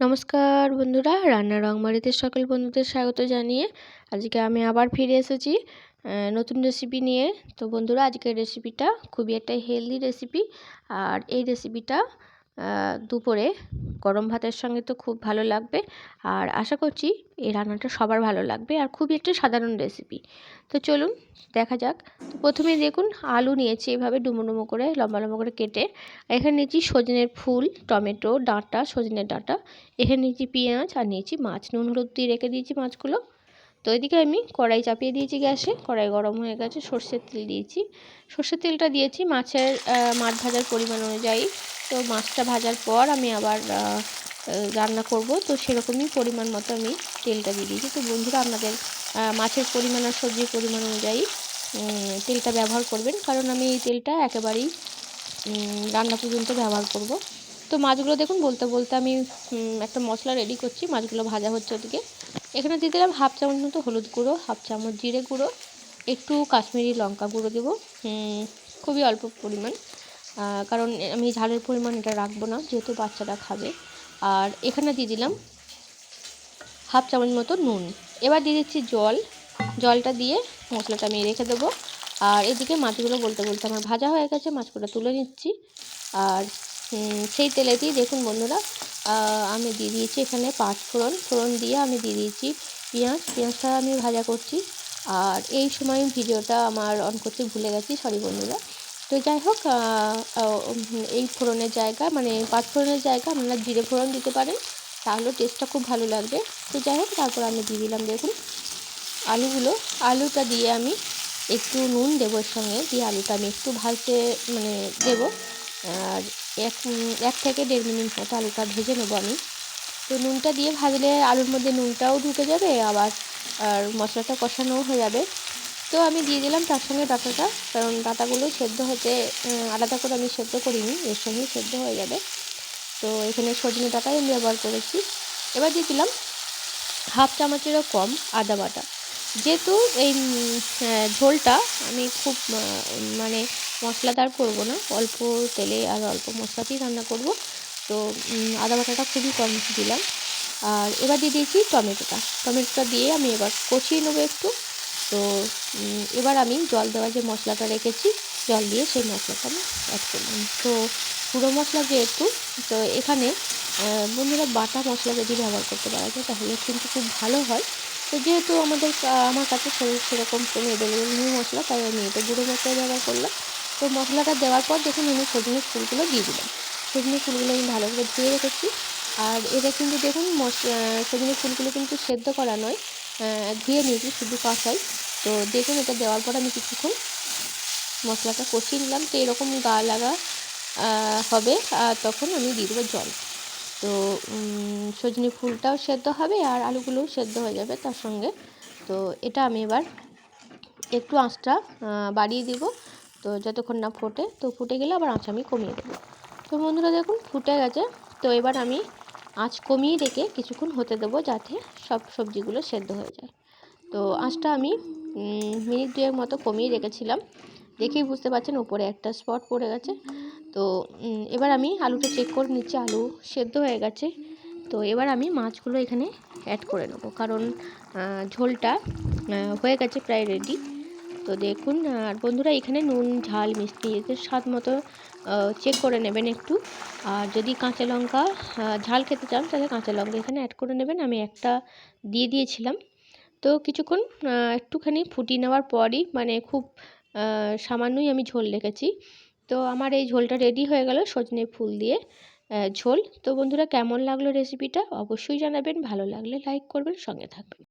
নমস্কার বন্ধুরা, রান্না রংমারিতে সকল বন্ধুদের স্বাগত জানিয়ে আজকে আমি আবার ফিরে এসেছি নতুন রেসিপি নিয়ে। তো বন্ধুরা, আজকের রেসিপিটা খুবই একটা হেলদি রেসিপি আর এই রেসিপিটা দুপুরে গরম ভাতের সঙ্গে তো খুব ভালো লাগবে। আর আশা করছি এই রান্নাটা সবার ভালো লাগবে আর খুবই একটা সাধারণ রেসিপি তো চলুন দেখা যাক। তো প্রথমে দেখুন আলু নিয়েছি এভাবে ডুমো ডুমো করে, লম্বা লম্বা করে কেটে। এখানে নিয়েছি সজনের ফুল, টমেটো, ডাঁটা, সজনের ডাঁটা। এখানে নিয়েছি পেঁয়াজ আর নিয়েছি মাছ। নুন, হলুদ দিয়ে রেখে দিয়েছি মাছগুলো। তো এদিকে আমি কড়াই চাপিয়ে দিয়েছি গ্যাসে। কড়াই গরম হয়ে গেছে, সর্ষের তেল দিয়েছি। সর্ষের তেলটা দিয়েছি মাছের মাছ ভাজার পরিমাণ অনুযায়ী। তো মাছটা ভাজার পর আমি আবার রান্না করব। তো সেরকমই পরিমাণ মতো আমি তেলটা দিয়ে দিয়েছি। তো বন্ধুরা, আপনাদের মাছের পরিমাণ আর সবজির পরিমাণ অনুযায়ী তেলটা ব্যবহার করবেন। কারণ আমি এই তেলটা একেবারেই রান্না পর্যন্ত ব্যবহার করব। তো মাছগুলো দেখুন, বলতে বলতে আমি একটা মশলা রেডি করছি। মাছগুলো ভাজা হচ্ছে ওদিকে। এখানে দিয়ে দিলাম হাফ চামচ মতো হলুদ গুঁড়ো, হাফ চামচ জিরে গুঁড়ো, একটু কাশ্মীরি লঙ্কা গুঁড়ো দেবো। খুবই অল্প পরিমাণ। কারণ আমি ঝালের পরিমাণ এটা রাখব না, যেহেতু বাচ্চারা খাবে। আর এখানে দিয়ে দিলাম হাফ চামচ মতো নুন। এবার দিয়ে দিচ্ছি জল। জলটা দিয়ে মশলাটা আমি রেখে দেবো। আর এদিকে মাছগুলো বলতে বলতে আমার ভাজা হয়ে গেছে, মাছগুলো তুলে নিচ্ছি। আর সেই তেলে তেলেতেই দেখুন বন্ধুরা আমি দিয়ে দিয়েছি এখানে পাঁচ ফোড়ন। ফোড়ন দিয়ে আমি দিয়ে দিয়েছি পেঁয়াজ। পেঁয়াজটা আমি ভাজা করছি। আর এই সময় ভিডিওটা আমার অন করতে ভুলে গেছি, সরি বন্ধুরা। তো যাই হোক এই ফোড়নের জায়গা মানে পাঁচ ফোড়নের জায়গা আপনারা জিরে ফোড়ন দিতে পারেন, তাহলেও টেস্টটা খুব ভালো লাগবে। তো যাই হোক, তারপর আমি দিয়ে দিলাম দেখুন আলুগুলো। আলুটা দিয়ে আমি একটু নুন দেবো এর সঙ্গে, দিয়ে আলুটা আমি একটু ভাজতে মানে দেবো। আর এক এক থেকে দেড় মিনিট মতো আলুটা ভেজে নেব আমি। তো নুনটা দিয়ে ভাজলে আলুর মধ্যে নুনটাও ঢুকে যাবে, আবার আর মশলাটা কষানোও হয়ে যাবে। তো আমি দিয়ে দিলাম তার সঙ্গে ডাটাটা কারণ ডাটাগুলো সেদ্ধ হতে আলাদা করে আমি সেদ্ধ করিনি, এর সঙ্গে সেদ্ধ হয়ে যাবে। তো এখানে সজনে ডাটাই আমি ব্যবহার করেছি। এবার দিয়ে দিলাম হাফ চামচেরও কম আদা বাটা। যেহেতু এই ঝোলটা আমি খুব মানে মশলাদার করব না, অল্প তেলে আর অল্প মশলাতেই রান্না করব। তো আদা বাটাটা খুবই কম দিলাম। আর এবার দিয়ে দিয়েছি টমেটোটা। টমেটোটা দিয়ে আমি এবার কষিয়ে নেব একটু। তো এবার আমি জল দেওয়ার যে মশলাটা রেখেছি, জল দিয়ে সেই মশলাটা আমি অ্যাড করলাম তো, গুঁড়ো মশলা যেহেতু, তো এখানে বন্ধুরা বাটা মশলা যদি ব্যবহার করতে পারা যায়, তাহলে কিন্তু খুব ভালো হয়। তো যেহেতু আমাদের আমার কাছে শরীর সেরকম কোনো অ্যাভেলেবেল নেই মশলা, তাই আমি এটা গুঁড়ো মশলা ব্যবহার করলাম। তো মশলাটা দেওয়ার পর দেখুন আমি সজনের ফুলগুলো দিয়ে দিলাম। সজনের ফুলগুলো আমি ভালো করে ধুয়ে রেখেছি। আর এটা কিন্তু দেখুন মশলা সজনের ফুলগুলো কিন্তু সেদ্ধ করা নয় ধুয়ে নিয়েছি, শুধু কাঁচাই তো দেখুন, এটা দেওয়ার পর আমি কিছুক্ষণ মশলাটা কষিয়ে নিলাম। তো এরকম গা লাগা হবে, আর তখন আমি দিয়ে দেবো জল। তো সজনে ফুলটাও সেদ্ধ হবে, আর আলুগুলোও সেদ্ধ হয়ে যাবে তার সঙ্গে। তো এটা আমি এবার একটু আঁচটা বাড়িয়ে দিব। তো যতক্ষণ না ফোটে, তো ফুটে গেলে আবার আঁচ আমি কমিয়ে দেবো। তো বন্ধুরা, দেখুন, ফুটে গেছে। তো এবার আমি আঁচ কমিয়ে রেখে কিছুক্ষণ হতে দেবো যাতে সব সবজিগুলো সেদ্ধ হয়ে যায়। তো আঁচটা আমি মিনিট দুয়েক মতো কমিয়ে রেখেছিলাম। দেখেই বুঝতে পারছেন উপরে একটা স্পট পড়ে গেছে। তো এবার আমি আলুটা চেক করে নিচ্ছি, আলু সেদ্ধ হয়ে গেছে। তো এবার আমি মাছগুলো এখানে অ্যাড করে নেব। কারণ ঝোলটা হয়ে গেছে প্রায় রেডি তো দেখুন, আর বন্ধুরা এখানে নুন, ঝাল, মিষ্টি এদের স্বাদ মতো চেক করে নেবেন একটু। আর যদি কাঁচা লঙ্কা ঝাল খেতে চান, তাহলে কাঁচা লঙ্কা এখানে অ্যাড করে নেবেন। আমি একটা দিয়ে দিয়েছিলাম। তো কিছুক্ষণ একটুখানি ফুটিয়ে নেওয়ার পরই মানে খুব সামান্যই আমি ঝোল রেখেছি। তো আমার এই ঝোলটা রেডি হয়ে গেল সজনে ফুল দিয়ে ঝোল। তো বন্ধুরা কেমন লাগল রেসিপিটা অবশ্যই জানাবেন। ভালো লাগলে লাইক করবেন, সঙ্গে থাকবেন।